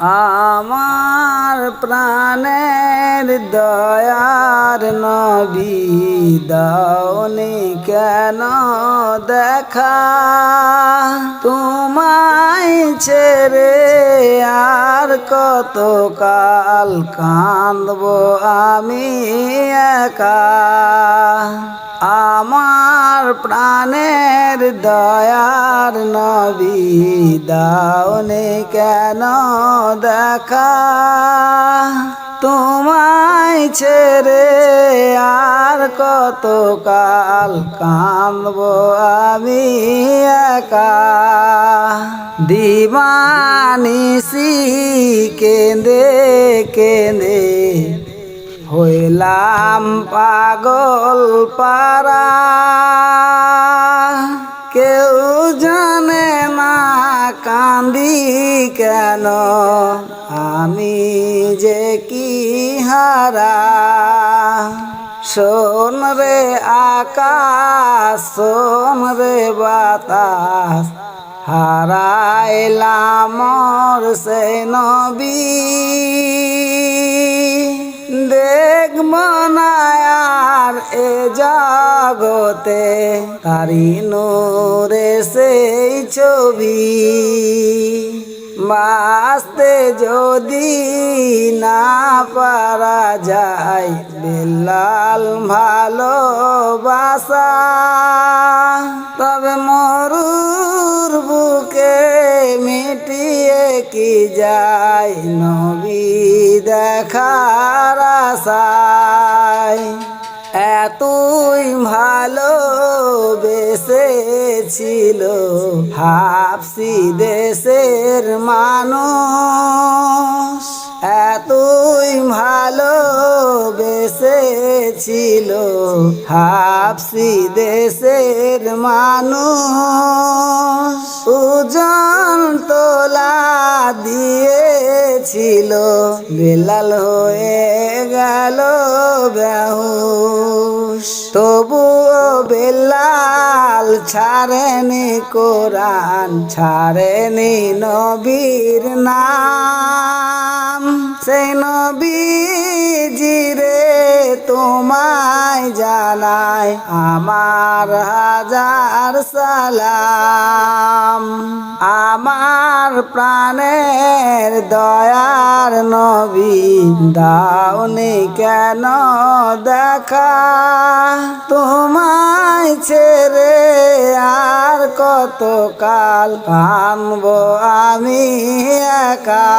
আমার প্রাণের দয়ার নবী দাওনি কেন দেখা? তোমায় ছেড়ে আর কত কাল কাঁদব আমি একা? আমার প্রাণের দয়ার নবী দাওনে কেন দেখা? তোমায় ছেড়ে আর কত কাল কাঁদব আমি একা? দিবানিসি কেঁদে কেঁদে হইলাম পাগল পারা কেউ জানে না কান্দি কেন? আমি যে কি হারা? শোন রে আকাশ, শোন রে বাতাস। হারাইলাম সে নবী। দেখব না আর এ জগতে, তারি নোরে সেই ছবি। বাঁচতে যদি না পারা যায়, বেলাল ভালোবাসা। কি যাই নবী দেখার আশায় এতই ভালো বেসেছিল হাফসি দেশের মানুষ। এতই ভালো বেসেছিল হাফসি দেশের মানুষ। দিয়েছিল বেলাল হয়ে গেল বেহুশ। তবুও বেলাল ছাড়েনি কোরআন, ছাড়েনি নবীর নাম। সে নবী জিরে রে তোমায় জানায় আমার হাজার সালাম। আমার প্রাণের দয়ার নবী দাওনি কেন দেখা? তোমায় ছেড়ে আর কত কাল কানবো আমি একা?